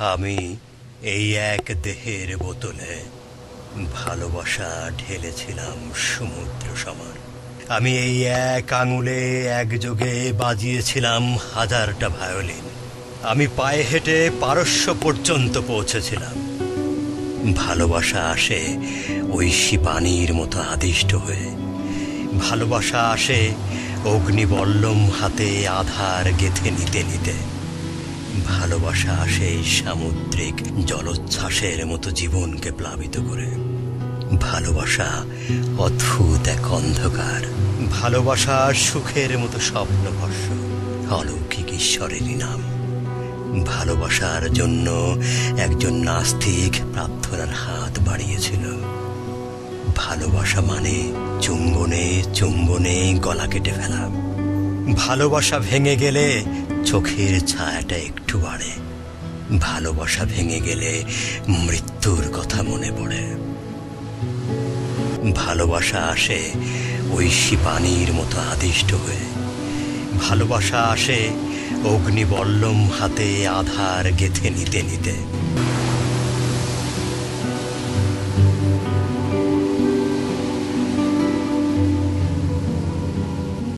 আমি এই এক দেহের বোতলে ভালোবাসা ঢেলেছিলাম সমুদ্র সমান। আমি এই এক আঙুলে একযোগে বাজিয়েছিলাম হাজারটা ভায়োলিন। আমি পায়ে হেঁটে পারস্য পর্যন্ত পৌঁছেছিলাম। ভালোবাসা আসে ঐশী পানির মতো আদিষ্ট হয়ে। ভালোবাসা আসে অগ্নিবল্লম হাতে আধার গেথে নিতে নিতে। ভালোবাসা আসে এই সামুদ্রিক জলোচ্ছ্বাসের মতো জীবনকে প্লাবিত করে। ভালোবাসা অদ্ভুত এক অন্ধকার। ভালোবাসা সুখের মতো স্বপ্নভর্ষ অলৌকিক ঈশ্বরেরই নাম ভালোবাসার জন্য একজন নাস্তিক প্রার্থনার হাত বাড়িয়েছিল। ভালোবাসা মানে চুম্বনে চুম্বনে গলা কেটে ফেলা। ভালোবাসা ভেঙে গেলে চোখের ছায়াটা একটু বাড়ে। ভালোবাসা ভেঙে গেলে মৃত্যুর কথা মনে পড়ে। ভালোবাসা আসে ঐশী পানির মতো আদিষ্ট হয়ে। ভালোবাসা আসে অগ্নিবল্লম হাতে আধার গেথে নিতে নিতে।